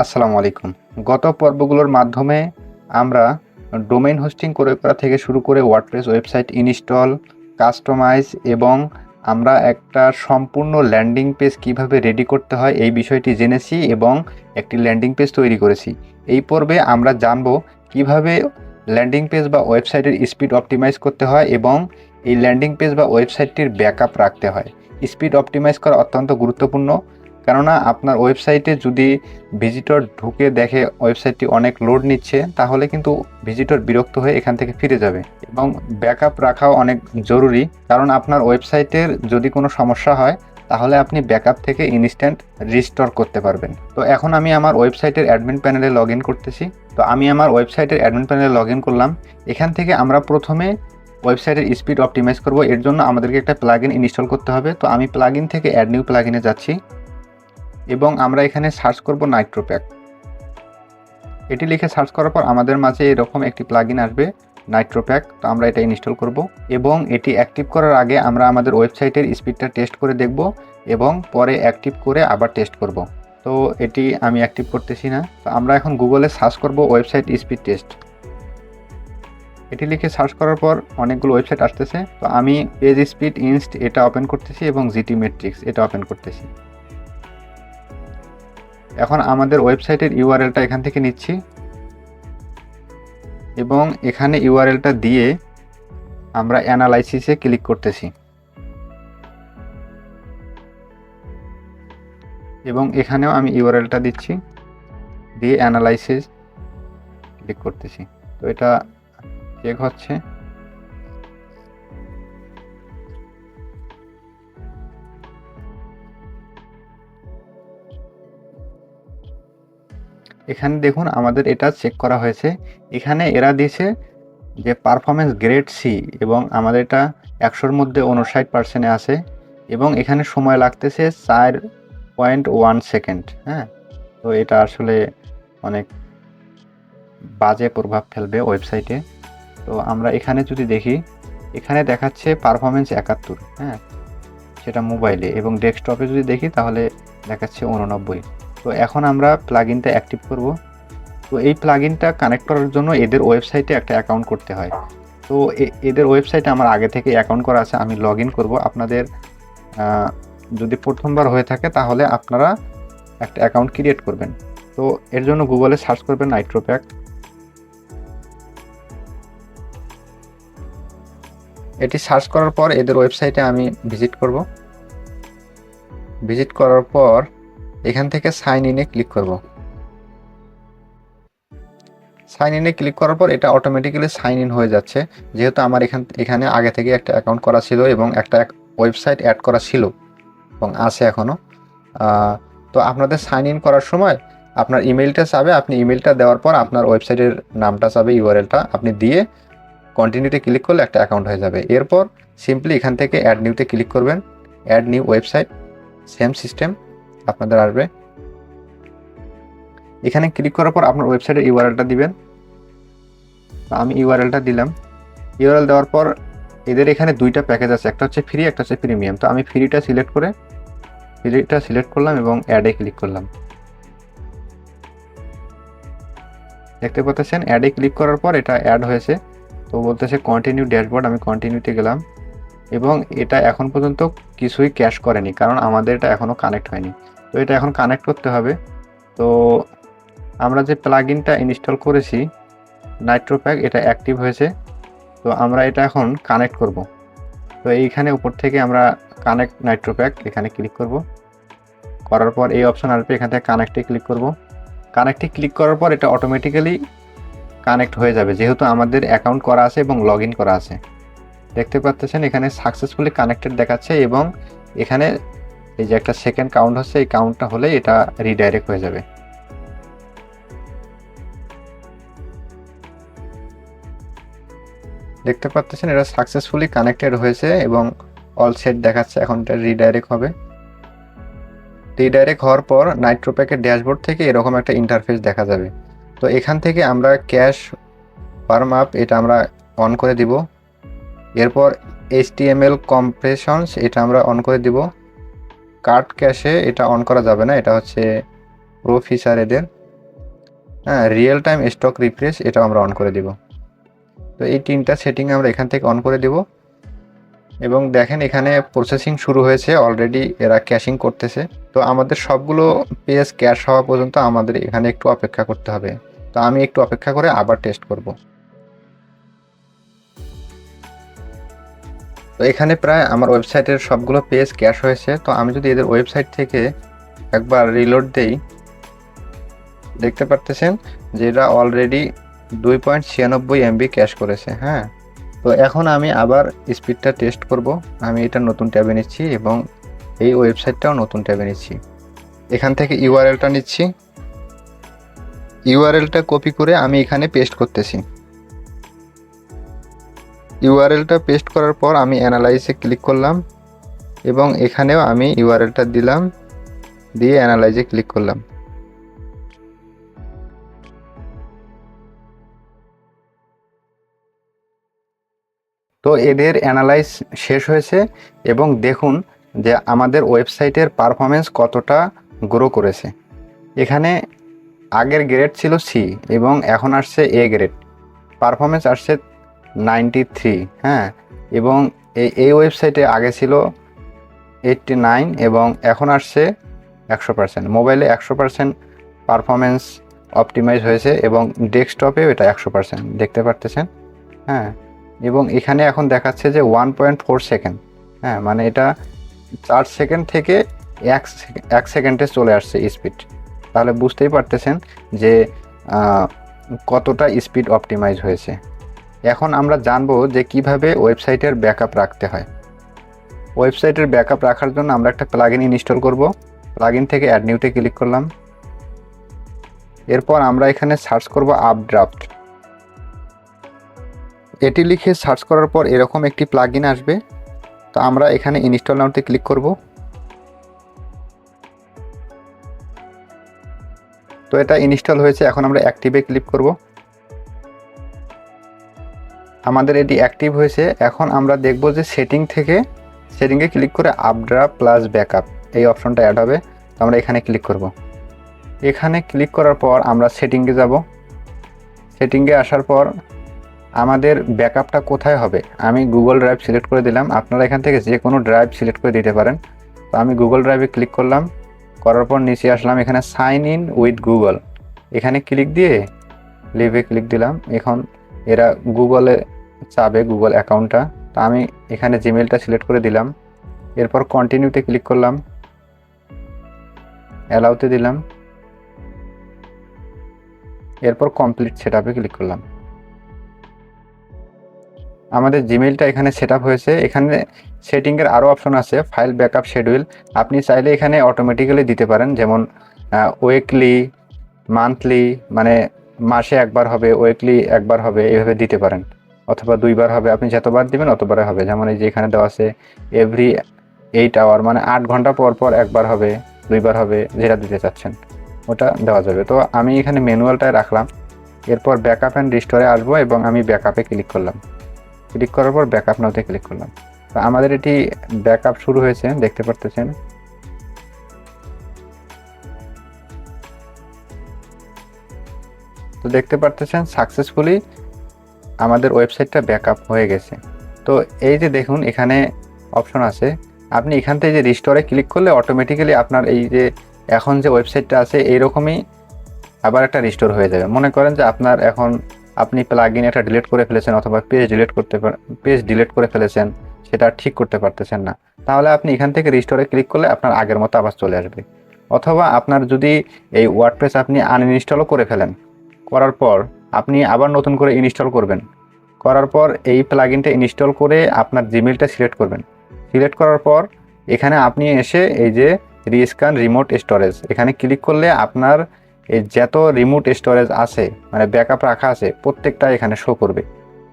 আসসালামু আলাইকুম। গত পর্বগুলোর মাধ্যমে আমরা ডোমেইন হোস্টিং করে করা থেকে শুরু করে ওয়ার্ডপ্রেস ওয়েবসাইট ইনস্টল, কাস্টমাইজ এবং আমরা একটা সম্পূর্ণ ল্যান্ডিং পেজ কীভাবে রেডি করতে হয় এই বিষয়টি জেনেছি এবং একটি ল্যান্ডিং পেজ তৈরি করেছি। এই পর্বে আমরা জানব কীভাবে ল্যান্ডিং পেজ বা ওয়েবসাইটের স্পিড অপটিমাইজ করতে হয় এবং এই ল্যান্ডিং পেজ বা ওয়েবসাইটটির ব্যাকআপ রাখতে হয়। স্পিড অপটিমাইজ করা অত্যন্ত গুরুত্বপূর্ণ। কেননা আপনার ওয়েবসাইটে যদি ভিজিটর ঢুকে দেখে ওয়েবসাইটটি অনেক লোড নিচ্ছে, তাহলে কিন্তু ভিজিটর বিরক্ত হয়ে এখান থেকে ফিরে যাবে। এবং ব্যাকআপ রাখাও অনেক জরুরি, কারণ আপনার ওয়েবসাইটের যদি কোনো সমস্যা হয়, তাহলে আপনি ব্যাকআপ থেকে ইনস্ট্যান্ট রিস্টোর করতে পারবেন। তো এখন আমি আমার ওয়েবসাইটের অ্যাডমিন প্যানেলে লগ ইন করতেছি। তো আমি আমার ওয়েবসাইটের অ্যাডমিন প্যানেলে লগ ইন করলাম। এখান থেকে আমরা প্রথমে ওয়েবসাইটের স্পিড অপটিমাইজ করব। এর জন্য আমাদেরকে একটা প্লাগ ইনস্টল করতে হবে। তো আমি প্লাগ থেকে অ্যাড নিউ প্লাগ যাচ্ছি। এবং আমরা এখানে সার্চ করব নাইট্রোপ্যাক। এটি লিখে সার্চ করার পর আমাদের মাঝে এরকম একটি প্লাগইন আসবে, নাইট্রোপ্যাক। তো আমরা এটা ইনস্টল করব এবং এটি অ্যাক্টিভ করার আগে আমরা আমাদের ওয়েবসাইটের স্পিডটা টেস্ট করে দেখব এবং পরে অ্যাক্টিভ করে আবার টেস্ট করব। তো এটি আমি অ্যাক্টিভ করতেছি না। তো আমরা এখন গুগলে সার্চ করব ওয়েবসাইট স্পিড টেস্ট এটি লিখে সার্চ করার পর অনেকগুলো ওয়েবসাইট আসতেছে। তো আমি পেজ স্পিড ইনস্ট এটা ওপেন করতেছি এবং জিটি মেট্রিক্স এটা ওপেন করতেছি। এখন আমাদের ওয়েবসাইটের ইউআরএলটা এখান থেকে নিচ্ছি। এবং এখানে ইউআরএলটা দিয়ে আমরা অ্যানালাইসিসে ক্লিক করতেছি। এবং এখানেও আমি ইউআরএলটা দিচ্ছি, দিয়ে অ্যানালাইসিস ক্লিক করতেছি। তো এটা চেক হচ্ছে। এখানে দেখুন আমাদের এটা চেক করা হয়েছে। এখানে এরা দিয়েছে যে পারফরমেন্স গ্রেড সি এবং আমাদের এটা একশোর মধ্যে উনষাট পার্সেন্টে আছে এবং এখানে সময় লাগতেছে চার পয়েন্ট ওয়ান সেকেন্ড হ্যাঁ? তো এটা আসলে অনেক বাজে প্রভাব ফেলবে ওয়েবসাইটে তো আমরা এখানে যদি দেখি, এখানে দেখাচ্ছে পারফরমেন্স একাত্তর হ্যাঁ? সেটা মোবাইলে এবং ডেস্কটপে যদি দেখি তাহলে দেখাচ্ছে উননব্বই তো এখন আমরা প্লাগইনটা অ্যাক্টিভ করব। তো এই প্লাগইনটা কানেক্ট করার জন্য এদের ওয়েবসাইটে একটা অ্যাকাউন্ট করতে হয়। তো এদের ওয়েবসাইটে আমার আগে থেকে অ্যাকাউন্ট করা আছে, আমি লগ ইন করব। আপনাদের যদি প্রথমবার হয়ে থাকে তাহলে আপনারা একটা অ্যাকাউন্ট ক্রিয়েট করবেন। তো এর জন্য গুগলে সার্চ করবেন নাইট্রোপ্যাক এটি সার্চ করার পর এদের ওয়েবসাইটে আমি ভিজিট করব। ভিজিট করার পর এখান থেকে সাইন ইনে ক্লিক করব। সাইন ইনে ক্লিক করার পর এটা অটোমেটিক্যালি সাইন ইন হয়ে যাচ্ছে। যেহেতু আমার এখান, এখানে আগে থেকে একটা অ্যাকাউন্ট করা ছিল এবং একটা ওয়েবসাইট অ্যাড করা ছিল এবং আছে এখনও তো আপনাদের সাইন ইন করার সময় আপনার ইমেলটা চাবে, আপনি ইমেলটা দেওয়ার পর আপনার ওয়েবসাইটের নামটা চাবে ইউআরএলটা আপনি দিয়ে কন্টিনিউতে ক্লিক করলে একটা অ্যাকাউন্ট হয়ে যাবে। এরপর সিম্পলি এখান থেকে অ্যাড নিউতে ক্লিক করবেন। Add new website same system আপনাদের আসবে। এখানে ক্লিক করার পর আপনার ওয়েবসাইটের ইউআরএলটা দিবেন। আমি ইউআরএলটা দিলাম। ইউআরএল দেওয়ার পর এদের এখানে দুইটা প্যাকেজ আছে, একটা হচ্ছে ফ্রি একটা হচ্ছে প্রিমিয়াম তো আমি ফ্রিটা সিলেক্ট করে ফ্রিটা সিলেক্ট করলাম এবং অ্যাডে ক্লিক করলাম। দেখতে পাচ্ছেন অ্যাডে ক্লিক করার পর এটা অ্যাড হয়েছে। তো বলতেছে কন্টিনিউ ড্যাশবোর্ড আমি কন্টিনিউতে গেলাম। এবং এটা এখন পর্যন্ত কিছুই ক্যাশ করেনি, কারণ আমাদের এটা এখনও কানেক্ট হয়নি। তো এটা এখন কানেক্ট করতে হবে। তো আমরা যে প্লাগ ইনটা ইনস্টল করেছি নাইট্রোপ্যাক এটা অ্যাক্টিভ হয়েছে। তো আমরা এটা এখন কানেক্ট করব। তো এইখানে উপর থেকে আমরা কানেক্ট নাইট্রোপ্যাক এখানে ক্লিক করব। করার পর এই অপশন আসবে, এখান থেকে কানেক্টে ক্লিক করব। কানেক্টে ক্লিক করার পর এটা অটোমেটিক্যালি কানেক্ট হয়ে যাবে, যেহেতু আমাদের অ্যাকাউন্ট করা আছে এবং লগ করা আছে। দেখতে পাচ্ছেন, এখানে সাকসেসফুলি কানেক্টেড দেখাচ্ছে এবং এখানে এই যে একটা সেকেন্ড কাউন্ট হচ্ছে, এই কাউন্টটা হলে এটা রিডাইরেক্ট হয়ে যাবে। দেখতে পাচ্ছেন, এটা সাকসেসফুলি কানেক্টেড হয়েছে এবং অল সেট দেখাচ্ছে, এখন এটা রিডাইরেক্ট হবে। রিডাইরেক্ট হওয়ার পর নাইট্রোপ্যাকের ড্যাশবোর্ড থেকে এরকম একটা ইন্টারফেস দেখা যাবে। তো এখান থেকে আমরা ক্যাশ পার মাপ এটা আমরা অন করে দিব। এরপর এইচটিএমএল কম্প্রেশনস এটা আমরা অন করে দিব। কার্ড ক্যাশে এটা অন করা যাবে না, এটা হচ্ছে প্রো ফিচার এদের। হ্যাঁ রিয়েল টাইম স্টক রিফ্রেশ এটা আমরা অন করে দিব। তো এই তিনটা সেটিং আমরা এখান থেকে অন করে দিব। এবং দেখেন এখানে প্রসেসিং শুরু হয়েছে অলরেডি এরা ক্যাশিং করতেছে। তো আমাদের সবগুলো পেজ ক্যাশ হওয়া পর্যন্ত আমাদের এখানে একটু অপেক্ষা করতে হবে। তো আমি একটু অপেক্ষা করে আবার টেস্ট করব। তো এখানে প্রায় আমার ওয়েবসাইটের সবগুলো পেজ ক্যাশ হয়েছে। তো আমি যদি এদের ওয়েবসাইট থেকে একবার রিলোড দেই, দেখতে পারতেছেন যে এটা অলরেডি দুই পয়েন্ট ছিয়ানব্বই এমবি ক্যাশ করেছে হ্যাঁ? তো এখন আমি আবার স্পিডটা টেস্ট করব। আমি এটা নতুন ট্যাবে নিচ্ছি এবং এই ওয়েবসাইটটাও নতুন ট্যাবে নিচ্ছি। এখান থেকে ইউআরএলটা নিচ্ছি। ইউআরএলটা কপি করে আমি এখানে পেস্ট করতেছি। ইউআরএলটা পেস্ট করার পর আমি অ্যানালাইজে ক্লিক করলাম এবং এখানেও আমি ইউআরএলটা দিলাম, দিয়ে অ্যানালাইজে ক্লিক করলাম। তো এদের অ্যানালাইজ শেষ হয়েছে এবং দেখুন যে আমাদের ওয়েবসাইটের পারফরমেন্স কতটা গ্রো করেছে। এখানে আগের গ্রেড ছিল সি এবং এখন আসছে এ গ্রেড। পারফরমেন্স আসছে নাইনটি থ্রি হ্যাঁ? এবং এই এই ওয়েবসাইটে আগে ছিল এইটটি নাইন এবং এখন আসছে একশো পার্সেন্ট মোবাইলে একশো পার্সেন্ট পারফরমেন্স অপটিমাইজ হয়েছে এবং ডেস্কটপেও এটা একশো পার্সেন্ট দেখতে পারতেছেন? হ্যাঁ? এবং এখানে এখন দেখাচ্ছে যে ওয়ান পয়েন্ট ফোর সেকেন্ড হ্যাঁ? মানে এটা চার সেকেন্ড থেকে এক এক সেকেন্ডে চলে আসছে স্পিড তাহলে বুঝতেই পারতেছেন যে কতটা স্পিড অপটিমাইজ হয়েছে। এখন আমরা জানব যে কীভাবে ওয়েবসাইটের ব্যাকআপ রাখতে হয়। ওয়েবসাইটের ব্যাকআপ রাখার জন্য আমরা একটা প্লাগইন ইনস্টল করব। প্লাগইন থেকে অ্যাড নিউতে ক্লিক করলাম। এরপর আমরা এখানে সার্চ করব আপড্রাফট এটি লিখে সার্চ করার পর এরকম একটি প্লাগইন আসবে। তো আমরা এখানে ইনস্টল নাওতে ক্লিক করব। তো এটা ইনস্টল হয়েছে, এখন আমরা অ্যাক্টিভে ক্লিক করব। আমাদের এটি অ্যাক্টিভ হয়েছে। এখন আমরা দেখব যে সেটিং থেকে সেটিংয়ে ক্লিক করে আপড্রা প্লাস ব্যাকআপ এই অপশনটা অ্যাড হবে। তো আমরা এখানে ক্লিক করব। এখানে ক্লিক করার পর আমরা সেটিংয়ে যাব। সেটিংয়ে আসার পর আমাদের ব্যাকআপটা কোথায় হবে? আমি গুগল ড্রাইভ সিলেক্ট করে দিলাম। আপনারা এখান থেকে যে কোনো ড্রাইভ সিলেক্ট করে দিতে পারেন। তো আমি গুগল ড্রাইভে ক্লিক করলাম। করার পর নিচে আসলাম এখানে সাইন ইন উইথ গুগল এখানে ক্লিক দিয়ে লিভে ক্লিক দিলাম। এখন এরা গুগলে চাবে গুগল অ্যাকাউন্টটা। তো আমি এখানে জিমেলটা সিলেক্ট করে দিলাম। এরপর কন্টিনিউতে ক্লিক করলাম। অ্যালাউতে দিলাম। এরপর কমপ্লিট সেট ক্লিক করলাম। আমাদের জিমেলটা এখানে সেট হয়েছে। এখানে সেটিংয়ের আরও অপশন আছে ফাইল ব্যাকআপ শিডিউল আপনি চাইলে এখানে অটোমেটিক্যালি দিতে পারেন। যেমন উইকলি মান্থলি মানে মাসে একবার হবে উইকলি একবার হবে এভাবে দিতে পারেন। অথবা দুইবার হবে, আপনি যতবার দিবেন অতবারে হবে। যেমন এই যে এখানে দেওয়া আছে এভরি এইট আওয়ার মানে আট ঘণ্টা পর পর একবার হবে, দুইবার হবে, যেটা দিতে চাচ্ছেন, ওটা দেওয়া যাবে। তো আমি এখানে ম্যানুয়ালটায় রাখলাম। এরপর ব্যাকআপ অ্যান্ড রিস্টোরে আসব এবং আমি ব্যাকআপে ক্লিক করলাম। ক্লিক করার পর ব্যাকআপ নাওতে ক্লিক করলাম। তো আমাদের এটি ব্যাকআপ শুরু হয়েছে, দেখতে পারতেছেন। তো দেখতে পারতেছেন সাকসেসফুলি আমাদের ওয়েবসাইটটা ব্যাকআপ হয়ে গেছে। তো এই যে দেখুন, এখানে অপশন আছে। আপনি এখান থেকে যে রিস্টোরে ক্লিক করলে অটোমেটিক্যালি আপনার এই যে এখন যে ওয়েবসাইটটা আছে, এইরকমই আবার একটা রিস্টোর হয়ে যাবে। মনে করেন যে আপনার এখন আপনি প্লাগ ইন একটা ডিলিট করে ফেলেছেন অথবা পেজ ডিলিট করতে পেজ ডিলিট করে ফেলেছেন, সেটা ঠিক করতে পারতেছেন না। তাহলে আপনি এখান থেকে রিস্টোরে ক্লিক করলে আপনার আগের মতো আবার চলে আসবে। অথবা আপনার যদি এই ওয়ার্ডপ্রেস আপনি আনইনস্টলও করে ফেলেন করার পর আপনি আবার নতুন করে ইনস্টল করবেন। করার পর এই প্লাগইনটা ইনস্টল করে আপনার জিমেলটা সিলেক্ট করবেন। সিলেক্ট করার পর এখানে আপনি এসে এই যে রিস্কান রিমোট স্টোরেজ এখানে ক্লিক করলে আপনার এই যত রিমোট স্টোরেজ আছে মানে ব্যাকআপ রাখা আছে, প্রত্যেকটা এখানে শো করবে।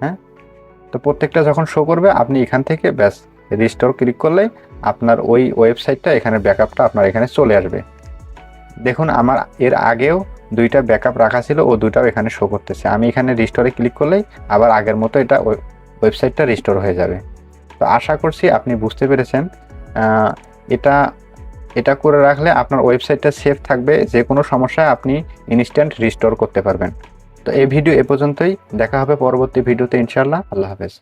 হ্যাঁ? তো প্রত্যেকটা যখন শো করবে, আপনি এখান থেকে ব্যাস রিস্টোর ক্লিক করলে আপনার ওই ওয়েবসাইটটা এখানে ব্যাকআপটা আপনার এখানে চলে আসবে। দেখুন, আমার এর আগেও দুইটা ব্যাকআপ রাখা ছিল, ও দুটাও এখানে শো করতেছে। আমি এখানে রিস্টোরে ক্লিক করলেই আবার আগের মতো এটা ওয়েবসাইটটা রিস্টোর হয়ে যাবে। তো আশা করছি আপনি বুঝতে পেরেছেন এটা এটা করে রাখলে আপনার ওয়েবসাইটটা সেফ থাকবে, যে কোনো সমস্যায় আপনি ইনস্ট্যান্ট রিস্টোর করতে পারবেন। তো এই ভিডিও এ পর্যন্তই, দেখা হবে পরবর্তী ভিডিওতে ইনশাল্লাহ আল্লাহ হাফেজ।